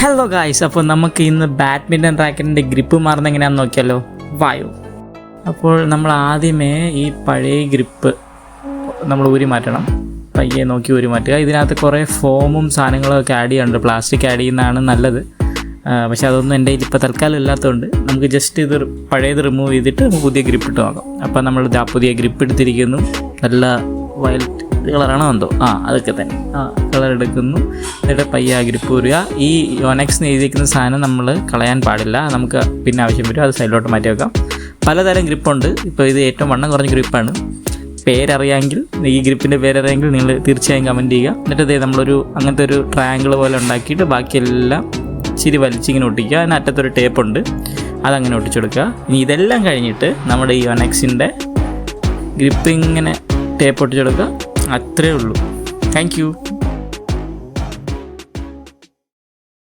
Hello guys അപ്പോൾ നമുക്ക് ഇന്ന് ബാഡ്മിന്റൺ റാക്കറ്റിന്റെ ഗ്രിപ്പ് മാറുന്ന എങ്ങനെയാണെന്ന് നോക്കിയാലോ? വായു. അപ്പോൾ നമ്മൾ ആദ്യമേ ഈ പഴയ ഗ്രിപ്പ് നമ്മൾ ഊരി മാറ്റണം. പയ്യെ നോക്കി ഊരി മാറ്റുക. ഇതിനകത്ത് കുറേ ഫോമും സാധനങ്ങളും ഒക്കെ ആഡ് ചെയ്യുന്നുണ്ട്. പ്ലാസ്റ്റിക് ആഡ് ചെയ്യുന്നതാണ് നല്ലത്. പക്ഷേ അതൊന്നും എന്റെ കയ്യിൽ ഇപ്പോൾ തൽക്കാലം ഇല്ലാത്തതുകൊണ്ട് നമുക്ക് ജസ്റ്റ് ഇത് പഴയത് റിമൂവ് ചെയ്തിട്ട് നമുക്ക് പുതിയ ഗ്രിപ്പ് ഇട്ട് നോക്കാം. അപ്പോൾ നമ്മൾ പുതിയ ഗ്രിപ്പ് എടുത്തിരിക്കുന്നു. നല്ല കളറാണോ എന്തോ? ആ അതൊക്കെ തന്നെ. ആ കളർ എടുക്കുന്നു. എന്നിട്ട് പയ്യെ അകിരിപ്പ് വരിക ഈ യോനെക്സ് എഴുതിയിരിക്കുന്ന സാധനം നമ്മൾ കളയാൻ പാടില്ല. നമുക്ക് പിന്നെ ആവശ്യം വരും. അത് സൈഡിലോട്ട് മാറ്റി വെക്കാം. പലതരം ഗ്രിപ്പുണ്ട് ഇപ്പോൾ ഇത് ഏറ്റവും വണ്ണം കുറഞ്ഞ ഗ്രിപ്പാണ് പേരറിയാമെങ്കിൽ ഈ ഗ്രിപ്പിന്റെ പേരറിയാമെങ്കിൽ നിങ്ങൾ തീർച്ചയായും കമന്റ് ചെയ്യുക. എന്നിട്ട് ഇതേ നമ്മളൊരു അങ്ങനത്തെ ഒരു ട്രയാങ്കിൾ പോലെ ഉണ്ടാക്കിയിട്ട് ബാക്കിയെല്ലാം ഇച്ചിരി വലിച്ചിങ്ങനെ ഒട്ടിക്കുക. അതിന് അറ്റത്തൊരു ടേപ്പുണ്ട് അതങ്ങനെ ഒട്ടിച്ചെടുക്കുക ഇനി ഇതെല്ലാം കഴിഞ്ഞിട്ട് നമ്മുടെ ഈ ഒനെക്സിന്റെ ഗ്രിപ്പ് ഇങ്ങനെ ടേപ്പ് ഒട്ടിച്ചെടുക്കുക അത്രേ ഉള്ളൂ. താങ്ക്